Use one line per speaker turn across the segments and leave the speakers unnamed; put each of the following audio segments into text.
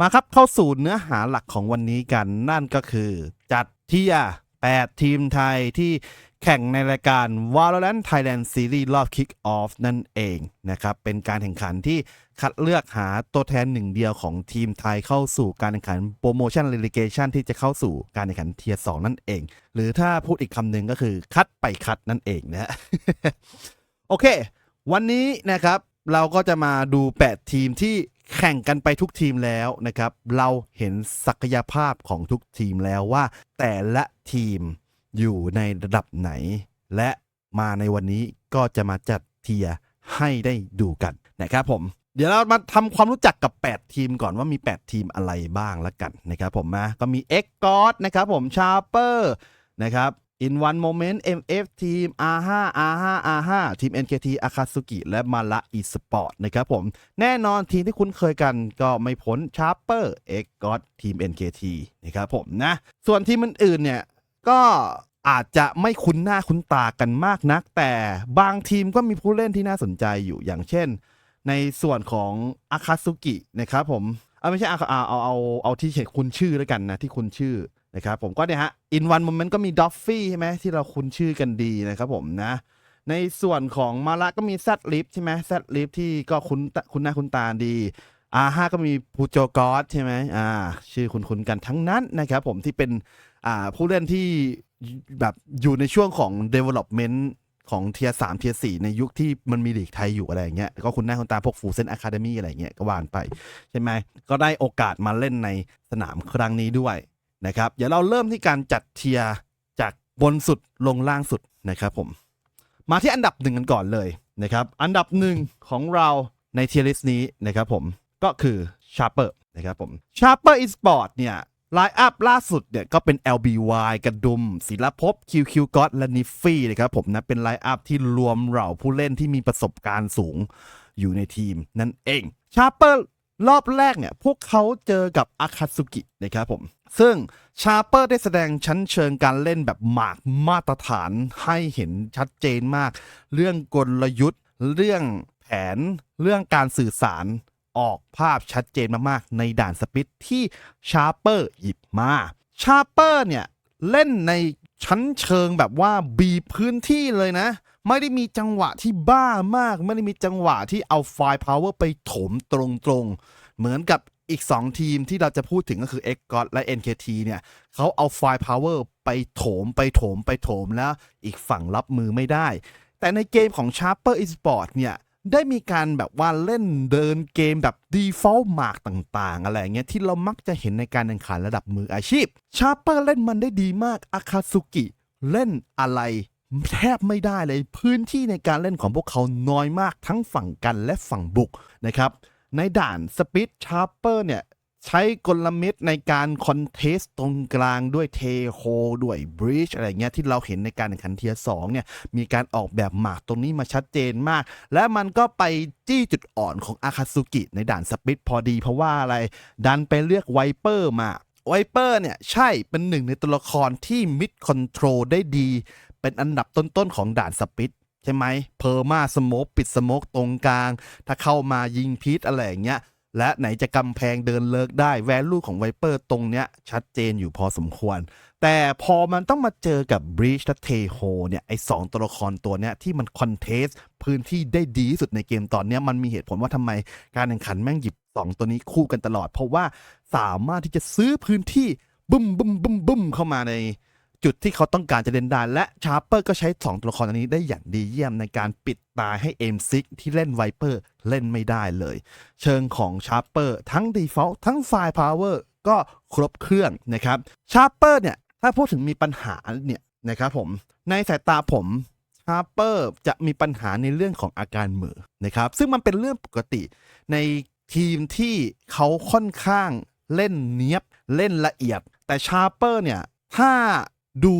มาครับเข้าสู่เนื้อหาหลักของวันนี้กัน นั่นก็คือ จัดเทีย8 ทีมไทยที่แข่งในรายการ Valorant Thailand Series รอบ Kick Off นั่นเองนะครับ เป็นการแข่งขันที่คัดเลือกหาตัวแทนหนึ่งเดียวของทีมไทยเข้าสู่การแข่งขัน Promotion Relegation ที่จะเข้าสู่การแข่งขันเทียร์2นั่นเอง หรือถ้าพูดอีกคำหนึ่งก็คือคัดไปคัดนั่นเองนะ โอเค วันนี้นะครับเราก็จะมาดู 8 ทีมที่ แข่งกันไปทุกทีมแล้วนะครับ เราเห็นศักยภาพของทุกทีมแล้วว่า แต่ละทีมอยู่ในระดับไหน และมาในวันนี้ก็จะมาจัดเทียร์ให้ได้ดูกันนะครับผมเดี๋ยวเรามาทำความรู้จักกับ 8 ทีมก่อนว่ามี 8 ทีมอะไรบ้างละกันนะครับผมนะก็มี x g o d นะครับผม Sharper นะครับ In One Moment MF ทีม R5 R5 R5 ทีม NKT Akatsuki และมาละ eSport นะครับผม แน่นอนทีมที่คุ้นเคยกันก็ไม่พ้น Sharper X God ทีม NKT นะครับผมนะ ส่วนทีมอื่นๆเนี่ย ก็อาจจะไม่คุ้นหน้าคุ้นตากันมากนัก แต่บางทีมก็มีผู้เล่นที่น่าสนใจอยู่อย่างเช่น ในส่วนของอาคาซุกินะครับผม เอาไม่ใช่อาเอาเอาเอาเอาที่เห็นคุณชื่อแล้วกันนะที่คุณชื่อ นะครับผมก็เนี่ยฮะอินวันโมเมนต์ก็มีดอฟฟี่ใช่ไหมที่เราคุ้นชื่อกันดีนะครับผมนะ ในส่วนของมาระก็มีแซดลิฟใช่ไหมแซดลิฟที่ก็คุ้นคุ้นหน้าคุ้นตาดีอาห้าก็มีพูโจกอสใช่ไหมอ่า ชื่อคุ้นๆกันทั้งนั้นนะครับผมที่เป็นอ่าผู้เล่นที่แบบอยู่ในช่วงของ development ของเทียสามเทียสี่ในยุคที่มันมีลีกไทยอยู่อะไรอย่างเงี้ยก็คุณหน้าคุณตาพวกฟูเซนอะคาเดมี่อะไรเงี้ยก็วานไป ใช่ไหมก็ได้โอกาสมาเล่นในสนามครั้งนี้ด้วย นะครับ เดี๋ยวเราเริ่มที่การจัดเทียร์จากบนสุดลงล่างสุดนะครับผม มาที่อันดับหนึ่งกันก่อนเลยนะครับ อันดับหนึ่งของเราในเทียร์ลิสต์นี้นะครับผม ก็คือ Sharper นะครับผม Sharper Esport เนี่ยไลน์อัพล่าสุดเนี่ยก็เป็น LBY กระดุม ศิลภพ QQ God และนิฟฟี่นะครับผมนะ เป็นไลน์อัพที่รวมเหล่าผู้เล่นที่มีประสบการณ์สูงอยู่ในทีมนั่นเอง Sharper รอ รอบแรกเนี่ย พวกเขาเจอกับอาคาซุกินะครับผม ซึ่งชาเปอร์ได้แสดงชั้นเชิงการเล่นแบบหมากมาตรฐานให้เห็นชัดเจนมาก เรื่องกลยุทธ์ เรื่องแผน เรื่องการสื่อสารออกภาพชัดเจนมากๆ ในด่านสปิดที่ชาเปอร์หยิบมา ชาเปอร์เนี่ย เล่นในชั้นเชิงแบบว่าบีพื้นที่เลยนะ ไม่ได้มีจังหวะที่บ้ามาก ไม่ได้มีจังหวะที่เอาไฟพาวเวอร์ไปถมตรงๆ เหมือนกับอีก 2 ทีมที่เราจะพูดถึงก็คือ x g o d และ NKT เนี่ยเขาเอาไฟพาวเวอร์ไปโถมไปโถมไปโถมแล้วอีกฝั่งรับมือไม่ได้ แต่ในเกมของ Sharper Esport เนี่ยได้มีการแบบว่าเล่นเดินเกมแบบ default mark ต่างๆ อะไรเงี้ยที่เรามักจะเห็นในการแข่งขันระดับมืออาชีพ Sharper เล่นมันได้ดีมากอาคาซุกิเล่นอะไร แทบไม่ได้เลยพื้นที่ในการเล่นของพวกเขาน้อยมากทั้งฝั่งกันและฝั่งบุกนะครับ ในด่านสปิ d ชาร์เปอร์เนี่ยใช้กลเม็ดในการคอนเทสตรงกลางด้วยเทโฮด้วยบริชอะไรเงี้ยที่เราเห็นในการแข่งขันเทียสองเนี่ยมีการออกแบบหมากตรงนี้มาชัดเจนมาก และมันก็ไปจี้จุดอ่อนของอาคาซุกิในด่านสปิดพอดีเพราะว่าอะไร ดันไปเลือกไวเปอร์มาไวเปอร์เนี่ยใช่เป็นหนึ่งในตัวละครที่มิดคอนโทรลได้ดี เป็นอันดับต้นๆของด่านสปิดใช่ไหมเพอร์มาสโมกปิดสโมกตรงกลาง ถ้าเข้ามายิงพีทอะไรอย่างเงี้ยและไหนจะกำแพงเดินเลิกได้แวลูของไวเปอร์ตรงเนี้ย ชัดเจนอยู่พอสมควร แต่พอมันต้องมาเจอกับบรีชและเทโฮเนี่ย ไอสองตัวละครตัวเนี้ย ที่มันคอนเทสพื้นที่ได้ดีที่สุดในเกมตอนเนี้ย มันมีเหตุผลว่าทำไมการแข่งขันแม่งหยิบ 2 ตัวนี้คู่กันตลอด เพราะว่าสามารถที่จะซื้อพื้นที่บึ้มบึ้มบึ้มบึ้มเข้ามาใน จุดที่เขาต้องการจะเล่นได้ และชาร์เปอร์ก็ใช้ 2 ตัวละครอันนี้ได้อย่างดีเยี่ยมในการปิดตาให้เอมซิกที่เล่นไวเปอร์เล่นไม่ได้เลย เชิงของชาร์เปอร์ทั้ง Default ทั้งไฟล์ Power ก็ครบเครื่องนะครับชาร์เปอร์เนี่ย ถ้าพูดถึงมีปัญหาเนี่ยนะครับผมในสายตาผมชาร์เปอร์จะมีปัญหาในเรื่องของอาการเหม่อนะครับ ซึ่งมันเป็นเรื่องปกติในทีมที่เขาค่อนข้างเล่นเนี้ยบ เล่นละเอียด แต่ชาร์เปอร์เนี่ย ถ้า ดู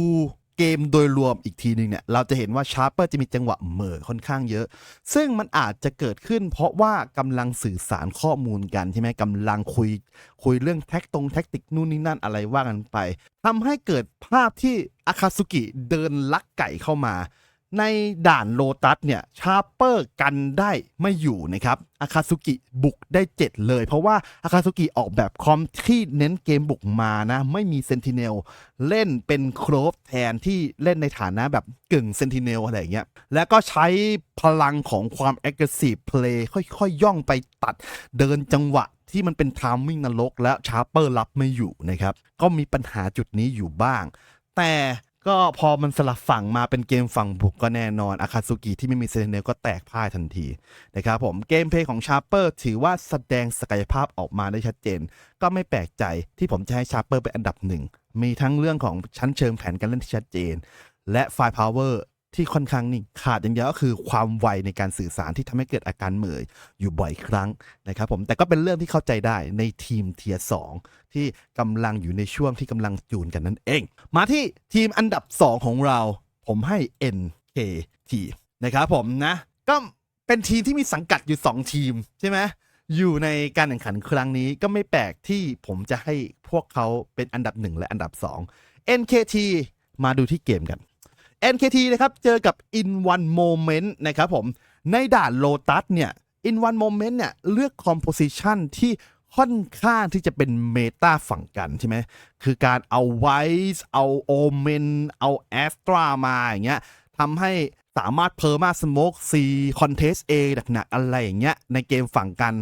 เกมโดยรวมอีกทีหนึ่งเนี่ย เราจะเห็นว่าชาร์เปอร์จะมีจังหวะเหม่อค่อนข้างเยอะ ซึ่งมันอาจจะเกิดขึ้น เพราะว่ากำลังสื่อสารข้อมูลกันใช่ไหมกำลังคุย คุยเรื่องแท็กตรงแท็กติกนู่นนี่นั่นอะไรว่ากันไปทำให้เกิดภาพที่อาคาซุกิเดินลักไก่เข้ามา ในด่านโลตัสเนี่ยชาร์เปอร์กันได้ไม่อยู่นะครับอาคาซุกิบุกได้ 7 เลย เพราะว่าอาคาซุกิออกแบบคอมที่เน้นเกมบุกมานะ ไม่มีเซนติเนลเล่นเป็นโครฟแทนที่เล่นในฐานะแบบกึ่งเซนติเนลอะไรอย่างเงี้ยแล้วก็ใช้พลังของความ aggressive play ค่อยๆ ย่องไปตัดเดินจังหวะที่มันเป็นทามมิ่งนรกและชาร์เปอร์รับไม่อยู่นะครับก็มีปัญหาจุดนี้อยู่บ้าง แต่ ก็พอมันสลับฝั่งมาเป็นเกมฝั่งบุกก็แน่นอนอาคาซุกิที่ไม่มีเซนเนลก็แตกพ่ายทันทีนะครับผมเกมเพลย์ของชาร์เปอร์ถือว่าแสดงศักยภาพออกมาได้ชัดเจน ก็ไม่แปลกใจที่ผมจะให้ชาร์เปอร์เป็นอันดับหนึ่งมีทั้งเรื่องของชั้นเชิงแผนการเล่นที่ชัดเจน และไฟพาวเวอร์ ที่ค่อนข้างนิ่งขาดอย่างเดียวก็คือความไวในการสื่อสารที่ทำให้เกิดอาการเหม่ออยู่บ่อยครั้งนะครับผมแต่ก็เป็นเรื่องที่เข้าใจได้ในทีมเทียร์สองที่กำลังอยู่ในช่วงที่กำลังจูนกันนั่นเอง มาที่ทีมอันดับ 2 ของเรา ผมให้ NKT นะครับผมนะก็เป็นทีมที่มีสังกัดอยู่ 2 ทีมใช่ไหมอยู่ในการแข่งขันครั้งนี้ก็ไม่แปลกที่ผมจะให้พวกเขาเป็นอันดับ 1 และอันดับ 2 NKT มาดูที่เกมกัน NKT นะครับ เจอกับ In One Moment นะครับผม ในด่านโลตัสเนี่ย In One Moment เนี่ย เลือก Composition ที่ค่อนข้างที่จะเป็นเมตาฝั่งกันใช่ไหม คือการเอาไวส์เอาโอเมน เอาแอสตรามาอย่างเงี้ยทำให้สามารถเพอร์มาสโมกซีคอนเทสเอหนักๆอะไรอย่างเงี้ยในเกมฝั่งกัน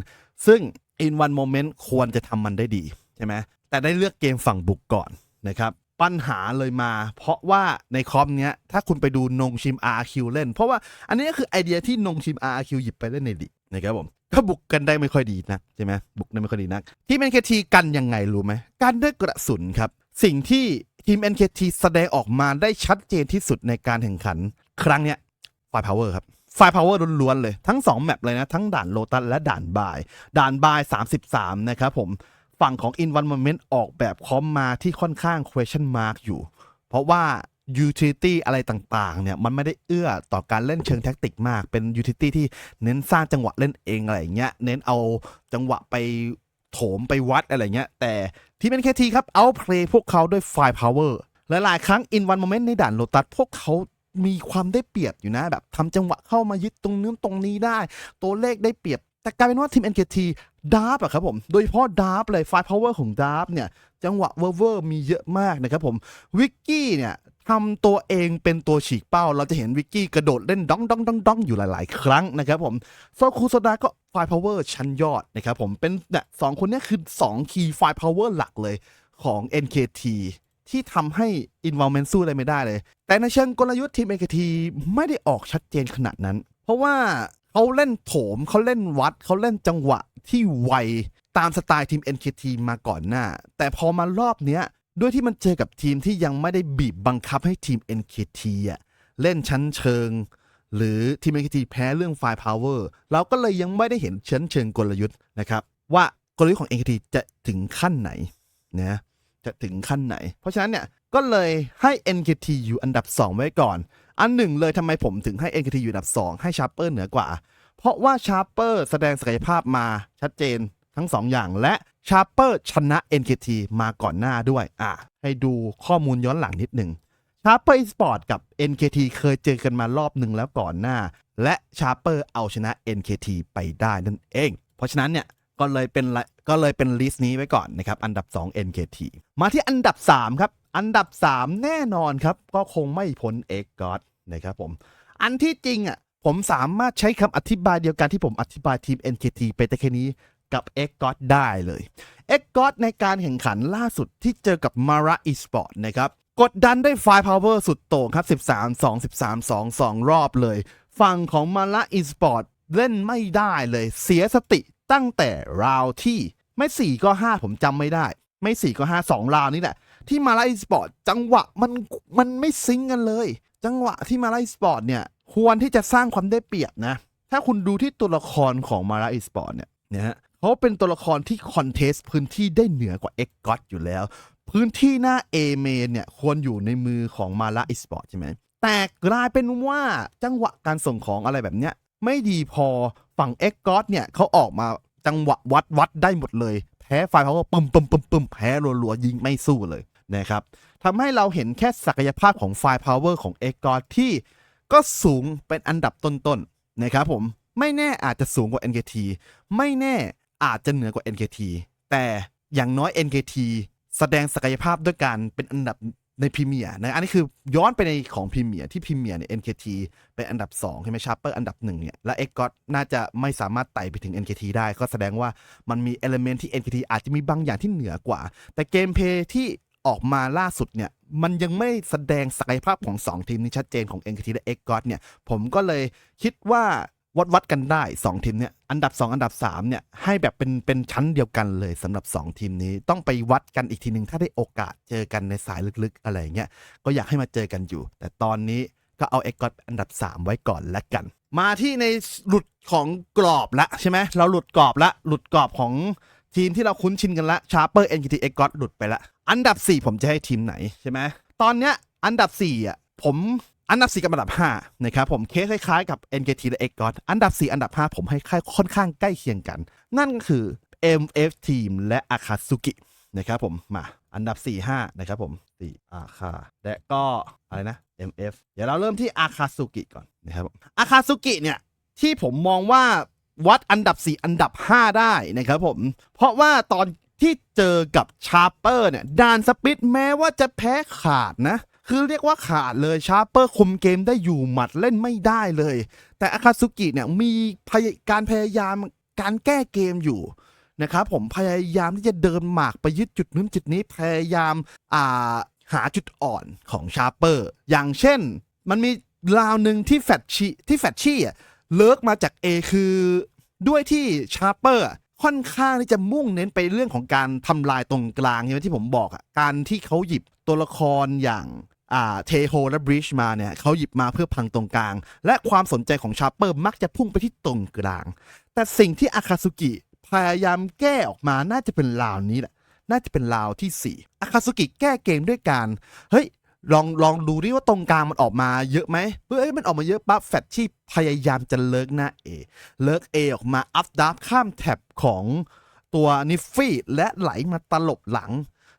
ซึ่ง In One Moment ควรจะทำมันได้ดีใช่ไหม แต่ได้เลือกเกมฝั่งบุกก่อนนะครับ ปัญหาเลยมา เพราะว่าในคอมเนี้ย ถ้าคุณไปดูนงชิม RQ เล่น เพราะว่าอันนี้ก็คือไอเดียที่นงชิม RQ หยิบไปเล่นในลีกนะครับผมก็บุกกันได้ไม่ค่อยดีนักใช่ไหมบุกได้ไม่ค่อยดีนักทีม NKT กันยังไงรู้ไหมกันด้วยกระสุนครับ สิ่งที่ทีม NKT แสดงออกมาได้ชัดเจนที่สุดในการแข่งขัน ครั้งเนี้ยไฟพาวเวอร์ครับไฟพาวเวอร์ล้วนๆเลยทั้ง 2 แมปเลยนะ ทั้งด่านโลตัสและด่านบาย ด่านบาย 33 นะครับผม ฝั่งของ In One Moment ออกแบบคอมมาที่ค่อนข้าง question mark อยู่ เพราะว่า utility อะไรต่างๆ เนี่ย มันไม่ได้เอื้อต่อการเล่นเชิงแท็กติกมาก เป็น utility ที่เน้นสร้างจังหวะเล่นเองอะไรอย่างเงี้ย เน้นเอาจังหวะไปโถมไปวัดอะไรเงี้ย แต่ที่เป็น KT ครับ เอาเพลย์พวกเขาด้วยไฟพาวเวอร์หลายๆ ครั้ง In One Moment ในด่านโลตัสพวกเขามีความได้เปรียบอยู่นะ แบบทำจังหวะเข้ามายึดตรงนู้นตรงนี้ได้ ตัวเลขได้เปรียบ แต่กลายเป็นว่าทีม NKT ดาร์ฟอะครับผม โดยเฉพาะดาร์ฟเลยไฟพาวเวอร์ของดาร์ฟเนี่ย จังหวะเวอร์เวอร์มีเยอะมากนะครับผม วิกกี้เนี่ยทำตัวเองเป็นตัวฉีกเป้า เราจะเห็นวิกกี้กระโดดเล่นดองดองดองดองอยู่หลาย ๆ ครั้งนะครับผมโซคูโซดาก็ไฟพาวเวอร์ชั้นยอดนะครับผม เป็นเนี่ยสองคนนี้คือ 2 คีย์ไฟพาวเวอร์หลักเลยของ NKT ที่ทำให้ Involvement สู้อะไรไม่ได้เลย แต่ในเชิงกลยุทธ์ทีม NKT ไม่ได้ออกชัดเจนขนาดนั้น เพราะว่าเขาเล่นโถมเขาเล่นวัดเขาเล่นจังหวะ ที่ไวตามสไตล์ทีม NKT มาก่อนหน้า แต่พอมารอบเนี้ยด้วยที่มันเจอกับทีมที่ยังไม่ได้บีบบังคับให้ทีม NKT อะเล่นชั้นเชิง หรือทีม NKT แพ้เรื่องไฟพาวเวอร์เราก็เลยยังไม่ได้เห็นชั้นเชิงกลยุทธ์นะครับ ว่ากลยุทธ์ของ NKT จะถึงขั้นไหนนะจะถึงขั้นไหน เพราะฉะนั้นเนี่ยก็เลยให้ NKT อยู่อันดับ 2 ไว้ก่อน อันหนึ่งเลยทำไมผมถึงให้ NKT อยู่อันดับ 2 ให้ชาร์เปอร์เหนือกว่า เพราะว่าชาร์เปอร์แสดงศักยภาพมาชัดเจนทั้ง2ออย่างและชาร์เปอร์ชนะ NKT มาก่อนหน้าด้วย อะ ให้ดูข้อมูลย้อนหลังนิดหนึ่งชาร์เปอร์อีสปอร์ตกับ NKT เคยเจอกันมารอบหนึ่งแล้วก่อนหน้า และชาร์เปอร์เอาชนะ NKT ไปได้นั่นเอง เพราะฉะนั้นเนี่ยก็เลยเป็นลก็เลยเป็นลิสต์นี้ไว้ก่อนนะครับ อันดับ 2 NKT มาที่อันดับ 3 ครับ อันดับ 3 แน่นอนครับ ก็คงไม่พ้น X God นะครับผม อันที่จริงอะ ผมสามารถใช้คำอธิบายเดียวกันที่ผมอธิบายทีม NKT ไปแต่แค่นี้กับ X God ได้เลย X God ในการแข่งขันล่าสุดที่เจอกับ Mara Esport นะครับ กดดันได้ไฟพาวเวอร์สุดโต่งครับ 13 2 13 2 2 รอบเลย ฝั่งของ Mara Esport เล่นไม่ได้เลย เสียสติตั้งแต่ราวที่ไม่ 4 ก็ 5 ผมจำไม่ได้ ไม่ 4 ก็ 5 2 ราวนี่แหละ ที่มาไลสปอร์ตจังหวะมันมันไม่ซิงก์กันเลย จังหวะที่มาไลสปอร์ตเนี่ย ควรที่จะสร้างความได้เปรียบนะ ถ้าคุณดูที่ตัวละครของมาราอีสปอร์ตเนี่ยนะฮะเขาเป็นตัวละครที่คอนเทสพื้นที่ได้เหนือกว่าเอ็กก็อยู่แล้ว พื้นที่หน้า A เมนเนี่ยควรอยู่ในมือของมาราอีสปอร์ตใช่ไหมแต่กลายเป็นว่าจังหวะการส่งของอะไรแบบเนี้ยไม่ดีพอฝั่งเอ็กก็เนี่ยเขาออกมาจังหวะวัดวัดได้หมดเลย แพ้ไฟเขาก็ปึมปึมปึมปึมแพ้รัวๆยิงไม่สู้เลยนะครับทำให้เราเห็นแค่ศักยภาพของไฟพาวเวอร์ของเอ็กก็ที่ ก็สูงเป็นอันดับต้นๆนะครับผมไม่แน่อาจจะสูงกว่า NKT ไม่แน่อาจจะเหนือกว่า NKT แต่อย่างน้อย NKT แสดงศักยภาพด้วยการเป็นอันดับในพรีเมียร์นะอันนี้คือย้อนไปในของพรีเมียร์ที่พรีเมียร์เนี่ย NKT เป็นอันดับ2ใช่ไหมชาร์เปอร์อันดับ1เนี่ยและ x g o t น่าจะไม่สามารถไต่ไปถึง NKT ได้ ก็แสดงว่ามันมีเอลเมนที่ NKT อาจจะมีบางอย่างที่เหนือกว่า แต่เกมเพย์ที่ ออกมาล่าสุดเนี่ยมันยังไม่แสดงศักยภาพของ 2 ทีมนี้ชัดเจนของ NKT และ x g o t เนี่ยผมก็เลยคิดว่าวัดวัดกันได้ 2 ทีมเนี่ยอันดับ 2 อันดับ3เนี่ยให้แบบเป็นเป็นชั้นเดียวกันเลยสำหรับ 2 ทีมนี้ต้องไปวัดกันอีกทีหนึ่งถ้าได้โอกาสเจอกันในสายลึกๆ อะไรเงี้ยก็อยากให้มาเจอกันอยู่ แต่ตอนนี้ก็เอา x g o t อันดับ 3 ไว้ก่อนละกัน มาที่ในหลุดของกรอบละใช่ไหมเราหลุดกรอบละหลุดกรอบของ ทีมที่เราคุ้นชินกันละชาร์เปอร์ NKT x g o t หลุดไปละ อันดับ 4 ผมจะให้ทีมไหนใช่ไหมตอนเนี้ยอันดับ4อะผมอันดับ 4 กับอันดับ5นะครับผมเคสคล้ายๆกับ NKT และ x g o t อันดับ 4 อันดับ 5 ผมให้ค่อนข้างใกล้เคียงกัน นั่นก็คือ MF Team และ Akatsuki นะครับผมมาอันดับ 4 5 นะครับผม4อาคาและก็อะไรนะ MF เดี๋ยวเราเริ่มที่ Akatsuki ก่อนนะครับผม Akatsuki เนี่ยที่ผมมองว่า วัดอันดับ 4 อันดับ 5 ได้นะครับผม เพราะว่าตอนที่เจอกับชาร์เปอร์เนี่ยดานสปิดแม้ว่าจะแพ้ขาดนะ คือเรียกว่าขาดเลยชาร์เปอร์คุมเกมได้อยู่หมัดเล่นไม่ได้เลย แต่อาคาซุกิเนี่ยมีพยการพยายามการแก้เกมอยู่นะครับผมพยายามที่จะเดินหมากไปยึดจุดนู้นจุดนี้พยายามอ่าหาจุดอ่อนของชาร์เปอร์ อย่างเช่น มันมีราวหนึ่งที่แฟตชีที่แฟตชี่อะ เลิกมาจาก A คือด้วยที่ชาร์เปอร์ค่อนข้างที่จะมุ่งเน้นไปเรื่องของการทำลายตรงกลางใช่ไหมที่ผมบอกอะการที่เขาหยิบตัวละครอย่างอ่าเทโฮและบริชมาเนี่ยเขาหยิบมาเพื่อพังตรงกลาง และความสนใจของชาร์เปอร์มักจะพุ่งไปที่ตรงกลาง แต่สิ่งที่อาคาซุกิพยายามแก้ออกมาน่าจะเป็นราวนี้แหละ น่าจะเป็นราวที่4อาคาซุกิแก้เกมด้วยการเฮ้ย ลองลองดูดิว่าตรงกลางมันออกมาเยอะไหมเฮ้ยมันออกมาเยอะปั๊บแฟตที่พยายามจะเลิกหน้า A เลิก A ออกมาอัพดับข้ามแท็บของตัวนิฟฟี่และไหลมาตลบหลัง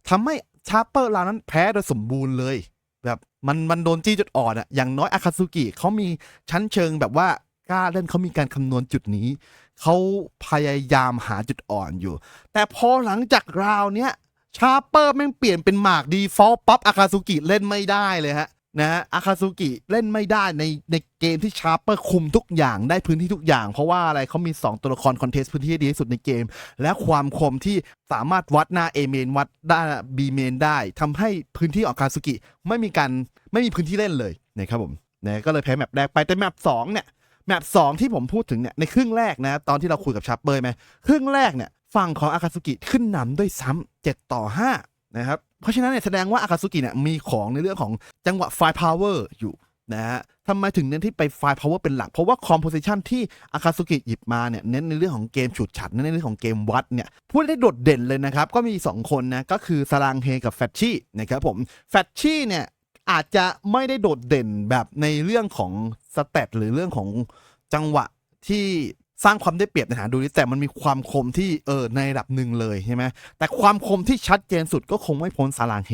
ทำให้ชาร์เปอร์ราวนั้นแพ้โดยสมบูรณ์เลย แบบมันมันโดนจี้จุดอ่อนอะอย่างน้อยอาคาซุกิเขามีชั้นเชิงแบบว่ากล้าเล่นเขามีการคำนวณจุดนี้ เขาพยายามหาจุดอ่อนอยู่ แต่พอหลังจากราวเนี้ย ชาร์เปอร์แม่งเปลี่ยนเป็นหมากดีฟอลปั๊บอาคาซุกิเล่นไม่ได้เลยฮะนะฮะอาคาซุกิเล่นไม่ได้ในในเกมที่ชาร์เปอร์คุมทุกอย่างได้พื้นที่ทุกอย่าง เพราะว่าอะไรเขามี 2 ตัวละครคอนเทสต์พื้นที่ดีที่สุดในเกม และความคมที่สามารถวัดหน้า A เมนวัดหน้า B เมนได้ทำให้พื้นที่องอาคาซุกิไม่มีการไม่มีพื้นที่เล่นเลยนะครับผมนะก็เลยแพ้แมปแรกไปแต่แมปสองเนี่ยแมปสองที่ผมพูดถึงเนี่ยในครึ่งแรกนะตอนที่เราคุยกับชาร์เปอร์ไหมครึ่งแรกเนี่ย ฝั่งของอาคาซุกิขึ้นนำด้วยซ้ำ7ต่อ 5 นะครับ เพราะฉะนั้นเนี่ยแสดงว่าอาคาซุกิเนี่ยมีของในเรื่องของจังหวะไฟพาวเวอร์อยู่นะฮะทำไมถึงเน้นที่ไปไฟพาวเวอร์เป็นหลัก เพราะว่าคอมโพสิชันที่อาคาซุกิหยิบมาเนี่ยเน้นในเรื่องของเกมฉุดฉัดเน้นในเรื่องของเกมวัดเนี่ยพูดได้โดดเด่นเลยนะครับ ก็มี 2 คนนะ ก็คือซาลังเฮกับแฟชชี่นะครับผมแฟชชี่เนี่ยอาจจะไม่ได้โดดเด่นแบบในเรื่องของสเตตหรือเรื่องของจังหวะที่ สร้างความได้เปรียบในฐานดูลิแต่มันมีความคมที่เออในระดับหนึ่งเลยใช่ไหมแต่ความคมที่ชัดเจนสุดก็คงไม่พ้นซาลังเฮ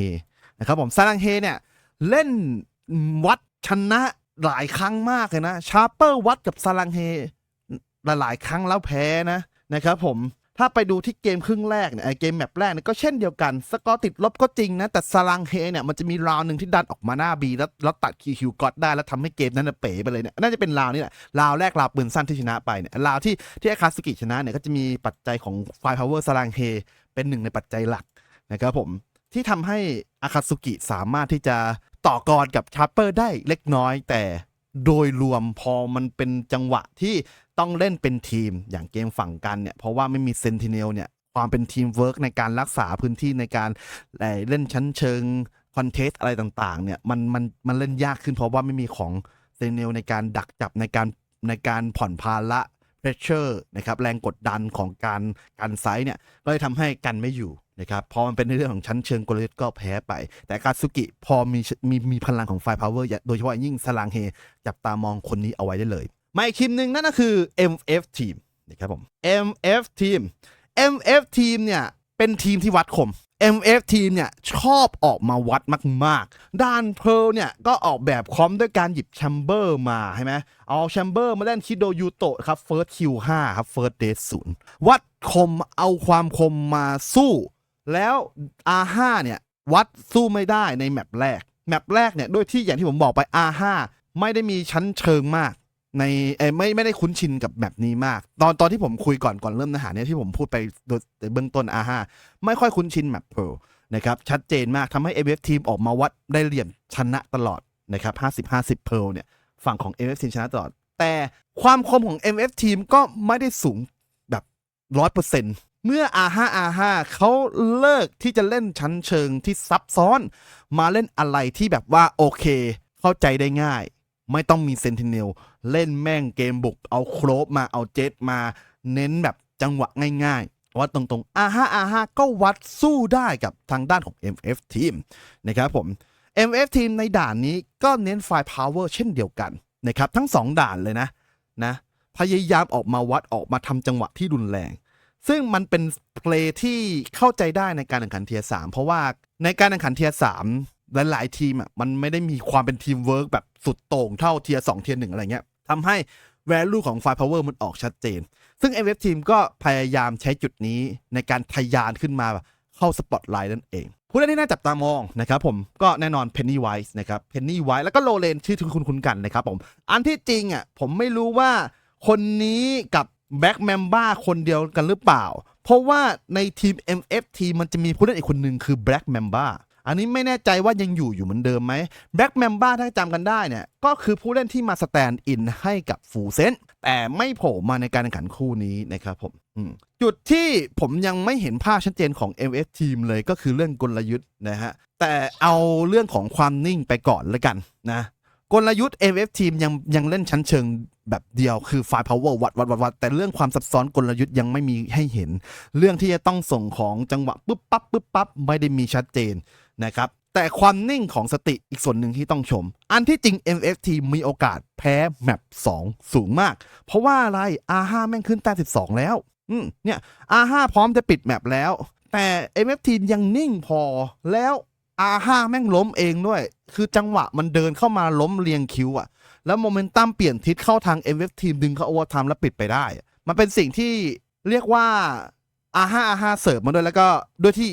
นะครับผมซาลังเฮเนี่ยเล่นวัดชนะหลายครั้งมากเลยนะชาเปอร์วัดกับซาลังเฮหลายๆครั้งแล้วแพ้นะนะครับผม ถ้าไปดูที่เกมครึ่งแรกเนี่ยเกมแมปแรกเนี่ยก็เช่นเดียวกัน สกอร์ติดลบก็จริงนะ แต่ซาลังเฮเนี่ยมันจะมีราวหนึ่งที่ดันออกมาหน้าบีแล้วแล้วตัดคิวคิวก็อดได้แล้วทำให้เกมนั้นเป๋ไปเลยเนี่ยน่าจะเป็นราวนี้แหละราวแรกราวปืนสั้นที่ชนะไปเนี่ยราวที่ที่ไอคาสกิชนะเนี่ยก็จะมีปัจจัยของไฟพาวเวอร์ซาลังเฮเป็นหนึ่งในปัจจัยหลักนะครับผมที่ทำให้อาคาสุกิสามารถที่จะต่อกรกับชาร์เปอร์ได้เล็กน้อยแต่โดยรวมพอมันเป็นจังหวะที่ ต้องเล่นเป็นทีมอย่างเกมฝั่งกันเนี่ย เพราะว่าไม่มีเซนติเนลเนี่ย ความเป็นทีมเวิร์กในการรักษาพื้นที่ในการเล่นชั้นเชิงคอนเทสอะไรต่างๆ เนี่ยมันมันมันเล่นยากขึ้นเพราะว่าไม่มีของเซนเนลในการดักจับในการในการผ่อนภาระเพรสเชอร์นะครับแรงกดดันของการการไซส์เนี่ย ก็เลยทำให้กันไม่อยู่นะครับพอมันเป็นในเรื่องของชั้นเชิงกลยุทธ์ก็แพ้ไป แต่กาซุกิพอมีมีมีพลังของไฟพาวเวอร์โดยเฉพาะยิ่งสลางเฮ จับตามองคนนี้เอาไว้ได้เลย มาอีกทีมหนึ่งนั่นก็คือ MF Team นะครับผม MF Team MF Team เนี่ยเป็นทีมที่วัดคม MF ทีมเนี่ยชอบออกมาวัดมาก ๆ ด้านเพลเนี่ยก็ออกแบบคอมด้วยการหยิบแชมเบอร์มาใช่ไหมเอาแชมเบอร์มาเล่นคิโดยูโตะครับเฟิร์สคิวห้าครับเฟิร์สเดศูนย์วัดคมเอาความคมมาสู้ แล้ว R5 เนี่ยวัดสู้ไม่ได้ในแมปแรก แมปแรกเนี่ยด้วยที่อย่างที่ผมบอกไป R5 ไม่ได้มีชั้นเชิงมาก ในเอยไม่ไม่ได้คุ้นชินกับแบบนี้มาก ตอนตอนที่ผมคุยก่อนก่อนเริ่มเนื้อหาเนี่ยที่ผมพูดไปโดยเบื้องต้น R5 ไม่ค่อยคุ้นชินแมปเพร์นะครับชัดเจนมากทำให้ MF ทีมออกมาวัดได้เหลี่ยมชนะตลอดนะครับ50 50เพร์ลเนี่ยฝั่งของ MF ทีมชนะตลอด แต่ความคมของ MF ทีมก็ไม่ได้สูงแบบร้อยเปอร์เซ็นต์เมื่อ R5 R5 เขาเลิกที่จะเล่นชั้นเชิงที่ซับซ้อน มาเล่นอะไรที่แบบว่าโอเค เข้าใจได้ง่าย ไม่ต้องมีเซนติเนล เล่นแม่งเกมบุก เอาโครบมาเอาเจ็ตมา เน้นแบบจังหวะง่ายๆ วัดตรงๆ R5 R5 ก็วัดสู้ได้กับทางด้านของ MF ทีมนะครับผม MF ทีมในด่านนี้ก็เน้นไฟ power เช่นเดียวกันนะครับทั้ง 2 ด่านเลยนะนะพยายามออกมาวัดออกมาทำจังหวะที่รุนแรง ซึ่งมันเป็นเพลย์ที่เข้าใจได้ในการแข่งขันเทียสามเพราะว่าในการแข่งขันเทียสาม หลายๆทีมอะมันไม่ได้มีความเป็นทีมเวิร์กแบบสุดโต่งเท่าเทียสองเทียหนึ่งอะไรเงี้ยทำให้ value ของไฟ power มันออกชัดเจน ซึ่ง MF ทีมก็พยายามใช้จุดนี้ในการทะยานขึ้นมาเข้าสปอตไลท์นั่นเอง ผู้เล่นที่น่าจับตามองนะครับผมก็แน่นอน Pennywise นะครับ Pennywise แล้วก็โลเลนชื่อคุณคุณกันนะครับผม อันที่จริงอะผมไม่รู้ว่าคนนี้กับแบ็กแมมบ้าคนเดียวกันหรือเปล่า เพราะว่าในทีม MF ทีมมันจะมีผู้เล่นอีกคนหนึ่งคือ Black Mamba อันนี้ไม่แน่ใจว่ายังอยู่อยู่เหมือนเดิมไหม Black Mamba ถ้าจำกันได้เนี่ย ก็คือผู้เล่นที่มาสแตนด์อินให้กับฟูเซนแต่ไม่โผล่มาในการแข่งขันคู่นี้นะครับผมมจุดที่ผมยังไม่เห็นภาพชัดเจนของ MF ทีมเลยก็คือเรื่องกลยุทธ์นะฮะ แต่เอาเรื่องของความนิ่งไปก่อนแล้วกันนะกลยุทธ์ MF ทีมยังยังเล่นชั้นเชิงแบบเดียวคือไฟ power วัดวัดวัดวัดแต่เรื่องความซับซ้อนกลยุทธ์ยังไม่มีให้เห็น เรื่องที่จะต้องส่งของจังหวะปุ๊บปั๊บปุ๊บปั๊บไม่ได้มีชัดเจน นะครับแต่ความนิ่งของสติอีกส่วนหนึ่งที่ต้องชม อันที่จริง MF ทีมีโอกาสแพ้แมป2 สูงมาก เพราะว่าอะไร R5 แม่งขึ้นแต้ม12 แล้ว อืมเนี่ย R5 พร้อมจะปิดแมปแล้ว แต่ MF ทียังนิ่งพอแล้ว R5 แม่งล้มเองด้วย คือจังหวะมันเดินเข้ามาล้มเรียงคิวอะแล้วโมเมนตัมเปลี่ยนทิศเข้าทาง MF ทีมดึงเข้าโอเวอร์ไทม์แล้วปิดไปได้ มันเป็นสิ่งที่เรียกว่า R5 R5 เสิร์ฟมาด้วยแล้วก็ด้วยที่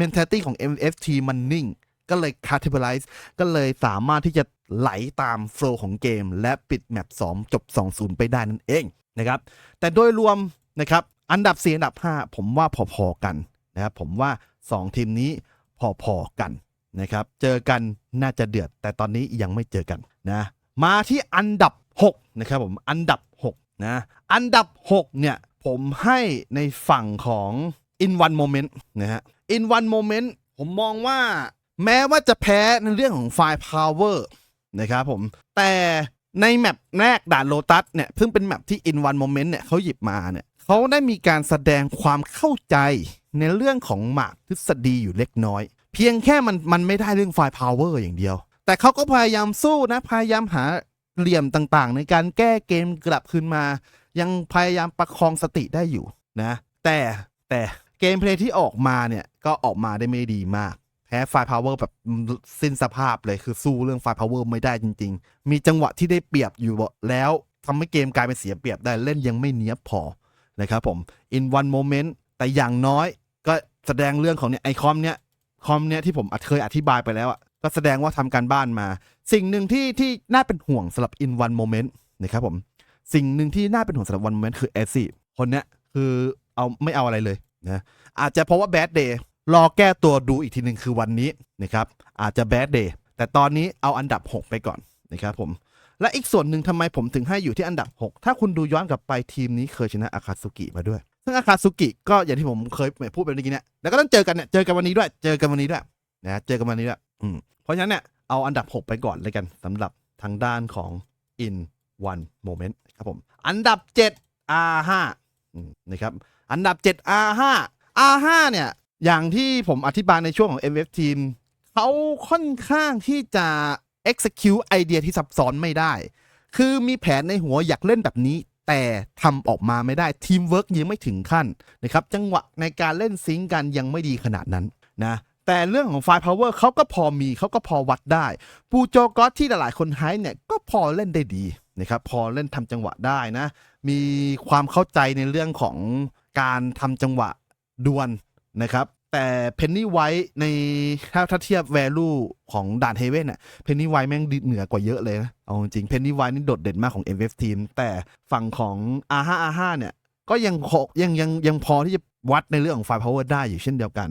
mentality ของ MF ทีมมันนิ่ง ก็เลย capitalize ก็เลยสามารถที่จะไหลตามโฟล์ของเกม และปิดแมป2จบ 2-0 ไปได้นั่นเองนะครับ แต่โดยรวมนะครับอันดับ 4 อันดับ 5 ผมว่าพอๆกันนะครับผมว่า 2 ทีมนี้พอๆกันนะครับเจอกันน่าจะเดือด แต่ตอนนี้ยังไม่เจอกันนะมาที่อันดับ 6 นะครับผมอันดับ6นะอันดับ 6 เนี่ย ผมให้ในฝั่งของ in one moment นะฮะ in one moment ผมมองว่าแม้ว่าจะแพ้ในเรื่องของไฟล์ power นะครับผม แต่ในแมปแรกด่านโลตัสเนี่ย ซึ่งเป็นแมปที่ in one moment เนี่ยเขาหยิบมาเนี่ยเขาได้มีการแสดงความเข้าใจในเรื่องของหมากทฤษฎีอยู่เล็กน้อย เพียงแค่มันมันไม่ได้เรื่องไฟล์ power อย่างเดียว แต่เขาก็พยายามสู้นะ พยายามหาเหลี่ยมต่างๆ ในการแก้เกมกลับคืนมา ยังพยายามประคองสติได้อยู่นะ แต่แต่ เกมเพลย์ที่ออกมาเนี่ย ก็ออกมาได้ไม่ดีมากแพ้ไฟล์ power แบบสิ้นสภาพเลยคือสู้เรื่องไฟล์ power ไม่ได้จริง ๆ มีจังหวะที่ได้เปรียบอยู่แล้วทำให้เกมกลายเป็นเสียเปรียบได้เล่นยังไม่เนี้ยบพอนะครับผม in one moment แต่อย่างน้อยก็แสดงเรื่องของเนี่ยไอคอมเนี่ยคอมเนี่ยที่ผมเคยอธิบายไปแล้วอะก็แสดงว่าทำการบ้านมา สิ่งหนึ่งที่ที่น่าเป็นห่วงสำหรับ in one moment นะครับผม สิ่งหนึ่งที่น่าเป็นห่วงสำหรับ one moment คือเอซี่คนเนี้ยคือเอาไม่เอาอะไรเลย นะอาจจะเพราะว่า bad day รอแก้ตัวดูอีกทีหนึ่งคือวันนี้นะครับอาจจะ bad day แต่ตอนนี้เอาอันดับ 6 ไปก่อนนะครับผมและอีกส่วนหนึ่งทำไมผมถึงให้อยู่ที่อันดับ 6 ถ้าคุณดูย้อนกลับไปทีมนี้เคยชนะอาคาซุกิมาด้วย ซึ่งอาคาซุกิก็อย่างที่ผมเคยพูดไปเมื่อกี้เนี่ยแล้วก็ต้องเจอกันเนี่ยเจอกันวันนี้ด้วย เจอกันวันนี้ด้วยนะเจอกันวันนี้ด้วยอืมเพราะฉะนั้นเนี่ยเอาอันดับ 6 ไปก่อนเลยกันสำหรับทางด้านของ in one moment ครับผม อันดับ 7 R5 อืมนะครับ อันดับ 7 R5 R5 เนี่ย อย่างที่ผมอธิบายในช่วงของ MF Team เขาค่อนข้างที่จะ execute ไอเดียที่ซับซ้อนไม่ได้ คือมีแผนในหัวอยากเล่นแบบนี้ แต่ทำออกมาไม่ได้ทีมเวิร์กยังไม่ถึงขั้นนะครับจังหวะในการเล่นซิงกันยังไม่ดีขนาดนั้นนะแต่เรื่องของไฟพาวเวอร์เขาก็พอมีเขาก็พอวัดได้ ปูโจกอสที่หลายๆคนไฮเนี่ยก็พอเล่นได้ดีนะครับพอเล่นทำจังหวะได้นะ มีความเข้าใจในเรื่องของ การทำจังหวะดวลนะครับ แต่เพนนี่ไวท์ในถ้าถ้าเทียบ value ของด่านเฮเว่นอะเพนนี่ไวท์แม่งดีเหนือกว่าเยอะเลยนะเอาจริงเพนนี่ไวท์นี่โดดเด่นมากของ MF Team แต่ฝั่งของ R5 R5 เนี่ยก็ยังยังยังยังพอที่จะวัดในเรื่องของไฟ power ได้อยู่เช่นเดียวกัน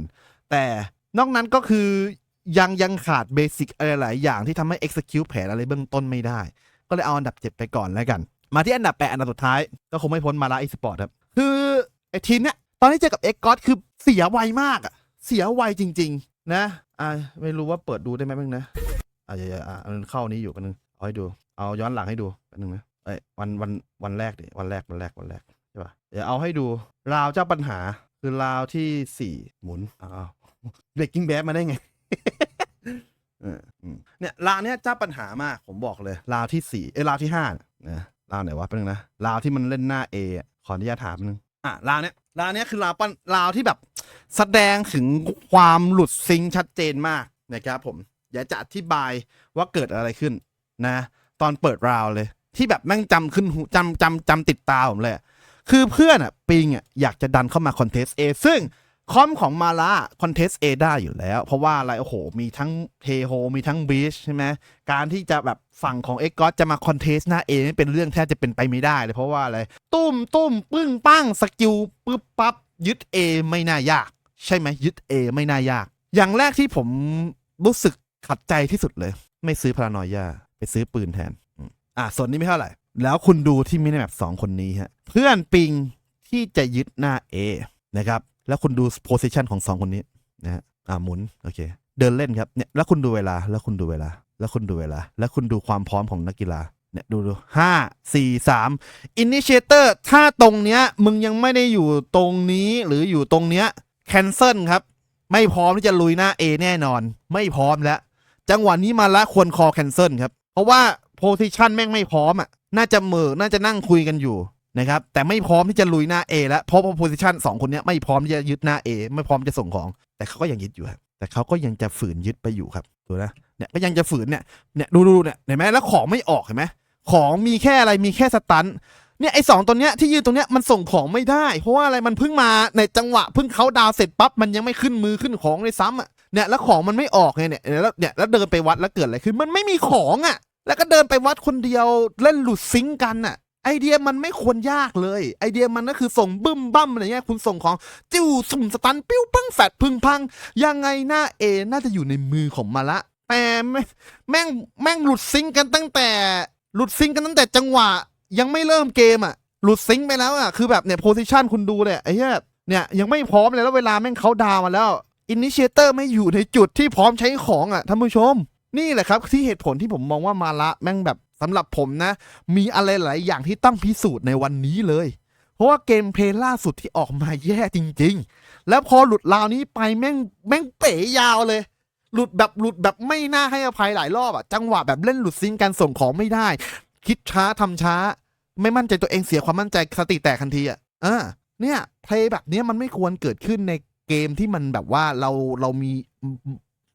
แต่นอกนั้นก็คือยังยังขาดเบสิกอะไรหลายอย่างที่ทำให้ execute แผนอะไรเบื้องต้นไม่ได้ ก็เลยเอาอันดับ 7 ไปก่อนแล้วกัน มาที่อันดับ 8 อันดับสุดท้าย ก็คงไม่พ้นมาลาอีสปอร์ตครับ คือ ไอทีมเนี้ยตอนที่เจอกับ x g o d คือเสียไวมากอะเสียไวจริง ๆ นะอ่าไม่รู้ว่าเปิดดูได้ไหมบ้างนะอ่าอย่าอย่าอ่าอันเข้านี้อยู่กันนึงเอาให้ดู เอาย้อนหลังให้ดูกันนึงนะเอ้ยวันวันวันแรกดิวันแรกวันแรกวันแรกใช่ป่ะเดี๋ยวเอาให้ดูราวเจ้าปัญหาคือราวที่สี่หมุนอ้าวเบรกกิ้งแบดมาได้ไงเออเนี่ยราวเนี้ยเจ้าปัญหามากผมบอกเลยราวที่สี่เอ้ยราวที่ห้านะราวไหนวะเป็นงนะราวที่มันเล่นหน้าเอขออนุญาตถามนึง อะราวเนี้ยราวเนี้ยคือราวปั้นราวที่แบบแสดงถึงความหลุดซิงชัดเจนมากนะครับผมอยากจะอธิบายว่าเกิดอะไรขึ้นนะ ตอนเปิดราวเลย ที่แบบแม่งจำขึ้นหูจำจำจำติดตาผมเลยอะคือเพื่อนอะปิงอะอยากจะดันเข้ามาคอนเทสเอซึ่ง คอมของมาลาคอนเทสเอได้อยู่แล้ว เพราะว่าอะไรโอ้โห มีทั้งเทโฮมีทั้งบีชใช่ไหมการที่จะแบบฝั่งของเอ็กกอจะมาคอนเทสหน้าเอนี่เป็นเรื่องแทบจะเป็นไปไม่ได้เลยเพราะว่าอะไร ตุ้มตุ้มปึ้งปั้งสกิลปึ๊บปั๊บยึด A ไม่น่ายาก ใช่ไหมยึด A ไม่น่ายาก อย่างแรกที่ผมรู้สึกขัดใจที่สุดเลย ไม่ซื้อพารานอยาไปซื้อปืนแทนอืมอะส่วนนี้ไม่เท่าไหร่ แล้วคุณดูที่มินิแมปสองคนนี้ฮะเพื่อนปิงที่จะยึดหน้า A นะครับ แล้วคุณดูโพสิชันของสองคนนี้นะฮะอ่าหมุนโอเค เดินเล่นครับเนี่ยแล้วคุณดูเวลาแล้วคุณดูเวลา แล้วคุณดูเวลา แล้วคุณดูความพร้อมของนักกีฬาเนี่ยดูดูห้าสี่สามอินิเชเตอร์ถ้าตรงเนี้ยมึงยังไม่ได้อยู่ตรงนี้หรืออยู่ตรงเนี้ยแคนเซิลครับ ไม่พร้อมที่จะลุยหน้า A แน่นอน ไม่พร้อมแล้ว จังหวะนี้มาละควรคอแคนเซิลครับ เพราะว่าโพซิชันแม่งไม่พร้อมอะน่าจะเมือน่าจะนั่งคุยกันอยู่ นะครับ แต่ไม่พร้อมที่จะลุยหน้า A แล้วเพราะว่าโพซิชันสองคนนี้ไม่พร้อมที่จะยึดหน้า A ไม่พร้อมจะส่งของ แต่เขาก็ยังยึดอยู่ครับแต่เขาก็ยังจะฝืนยึดไปอยู่ครับดูนะเนี่ยก็ยังจะฝืนเนี่ยเนี่ยดูดูเนี่ยเห็นไหมแล้วของไม่ออกเห็นไหมของมีแค่อะไรมีแค่สตันเนี่ยไอ้สองตัวเนี้ยที่ยืนตรงเนี้ยมันส่งของไม่ได้ เพราะว่าอะไรมันเพิ่งมาในจังหวะเพิ่งเขาดาวเสร็จปั๊บมันยังไม่ขึ้นมือขึ้นของเลยซ้ำอะเนี่ยแล้วของมันไม่ออกไงเนี่ยแล้วเนี่ยแล้วเดินไปวัดแล้วเกิดอะไรขึ้นมันไม่มีของอะ แล้วก็เดินไปวัดคนเดียวเล่นหลุดซิงกันอะ ไอเดียมันไม่ควรยากเลย ไอเดียมันก็คือส่งบึ้มบั้มอะไรเงี้ยคุณส่งของจิ้วสุ่มสตันปิ้วปังแฟดพึงพัง ยังไงหน้าเอน่าจะอยู่ในมือของมาละแต่แม่งแม่งแม่งหลุดซิงกันตั้งแต่ หลุดซิงกันตั้งแต่จังหวะ ยังไม่เริ่มเกมอะ หลุดซิงไปแล้วอะคือแบบเนี่ยโพซิชันคุณดูเลยไอ้เหี้ยเนี่ยยังไม่พร้อมเลยแล้วเวลาแม่งเขาดาวมาแล้วอินิเชเตอร์ไม่อยู่ในจุดที่พร้อมใช้ของอะท่านผู้ชม นี่แหละครับที่เหตุผลที่ผมมองว่ามาละแม่งแบบ สำหรับผมนะ มีอะไรหลายอย่างที่ต้องพิสูจน์ในวันนี้เลย เพราะว่าเกมเพลย์ล่าสุดที่ออกมาแย่จริง ๆ แล้วพอหลุดราวนี้ไปแม่งแม่งเป๋ยาวเลย หลุดแบบหลุดแบบไม่น่าให้อภัยหลายรอบอะจังหวะแบบเล่นหลุดซิงการส่งของไม่ได้ คิดช้าทำช้า ไม่มั่นใจตัวเองเสียความมั่นใจสติแตกทันทีอะอ่าเนี่ยเพลย์แบบเนี้ยมันไม่ควรเกิดขึ้นในเกมที่มันแบบว่าเราเรามี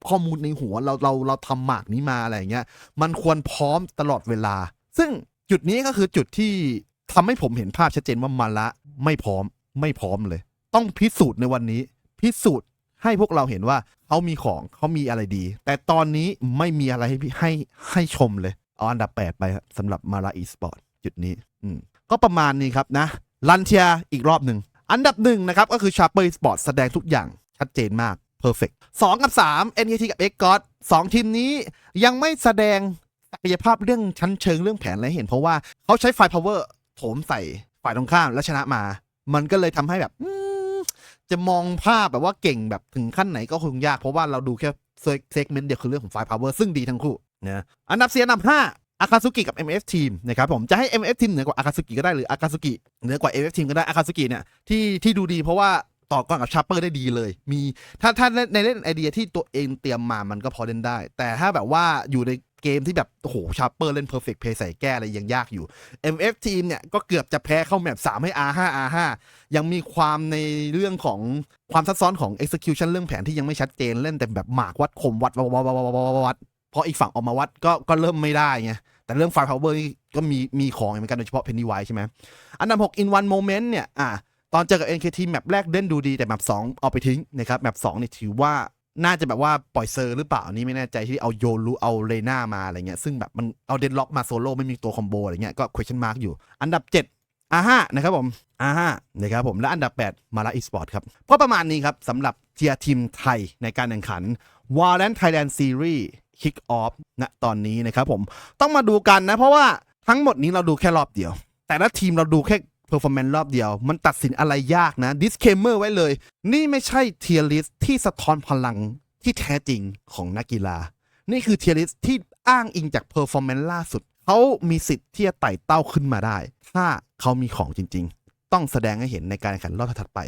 ข้อมูลในหัวเราเราเราทำหมากนี้มาอะไรอย่างเงี้ยมันควรพร้อมตลอดเวลา ซึ่งจุดนี้ก็คือจุดที่ทำให้ผมเห็นภาพชัดเจนว่ามาละไม่พร้อมไม่พร้อมเลย ต้องพิสูจน์ในวันนี้ พิสูจน์ให้พวกเราเห็นว่าเขามีของเขามีอะไรดี แต่ตอนนี้ไม่มีอะไรให้พี่ให้ให้ชมเลย เอาอันดับ 8 ไปครับสำหรับมาลาอีสปอร์ตจุดนี้อืมก็ประมาณนี้ครับนะลันเทียอีกรอบหนึ่ง อันดับหนึ่งนะครับ ก็คือชาเปอร์สปอร์ตแสดงทุกอย่างชัดเจนมาก perfect สองกับ 3 NKT กับ x g o d สองทีมนี้ยังไม่แสดงศักยภาพเรื่องชั้นเชิงเรื่องแผนอะไรเห็น เพราะว่าเขาใช้ไฟ power โถมใส่ฝ่ายตรงข้ามและชนะมา มันก็เลยทำให้แบบจะมองภาพแบบว่าเก่งแบบถึงขั้นไหนก็คงยากเพราะว่าเราดูแค่เซกเมนต์เดียวคือเรื่องของไฟ power ซึ่งดีทั้งคู่นะอันดับเสียอันดับ5อาคาซุกิกับ MF Team นะครับผมจะให้ MF Team เหนือกว่าอาคาซุกิก็ได้หรืออาคาซุกิเหนือกว่า MF Team ก็ได้อาคาซุกิเนี่ยที่ที่ดูดีเพราะว่า ต่อกรกับชาร์เปอร์ได้ดีเลย มีถ้าถ้าในเล่นไอเดียที่ตัวเองเตรียมมามันก็พอเล่นได้ แต่ถ้าแบบว่าอยู่ในเกมที่แบบโอ้โหชาร์เปอร์เล่นเพอร์เฟกต์เพย์ใส่แก้อะไรยังยากอยู่ MF ทีมเนี่ยก็เกือบจะแพ้เข้าแมป3ให้ R5 R5 ยังมีความในเรื่องของความซับซ้อนของ execution เรื่องแผนที่ยังไม่ชัดเจนเล่นแต่แบบหมากวัดคมวัดวัดวัดวัดวัดเพราะอีกฝั่งออกมาวัดก็ก็เริ่มไม่ได้ไงแต่เรื่องไฟพาวเวอร์ก็มีมีของเหมือนกันโดยเฉพาะเพนนีไวใช่ไหมอันดับ6 in one moment เนี่ยอะ ตอนเจอกับ NKT แมปแรกเล่นดูดีแต่แมป2เอาไปทิ้งนะครับแมป2เนี่ยถือว่าน่าจะแบบว่าปล่อยเซอร์หรือเปล่านนี้ไม่แน่ใจที่เอาโยรูเอาเลน่ามาอะไรเงี้ยซึ่งแบบมันเอาเดนล็อกมาโซโล่ไม่มีตัวคอมโบอะไรเงี้ยก็ question mark อยู่ อันดับ 7อาห้านะครับผมอาห้านะครับผมและอันดับ 8 มาลาอีสปอร์ตครับก็ประมาณนี้ครับสำหรับเทียทีมไทยในการแข่งขัน w a r l a n d Thailand Series Kick Off ณตอนนี้นะครับผมต้องมาดูกันนะ เพราะว่าทั้งหมดนี้เราดูแค่รอบเดียว แต่ละทีมเราดูแค่ performance รอบเดียว มันตัดสินอะไรยากนะ disclaimer ไว้เลย นี่ไม่ใช่ tier list ที่สะท้อนพลังที่แท้จริงของนักกีฬา นี่คือ tier list ที่อ้างอิงจาก performance ล่าสุด เขามีสิทธิ์ที่จะไต่เต้าขึ้นมาได้ ถ้าเขามีของจริง ๆ ต้องแสดงให้เห็นในการแข่งขันรอบถัดไป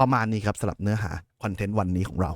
ประมาณนี้ครับสำหรับเนื้อหาคอนเทนต์วันนี้ของเรา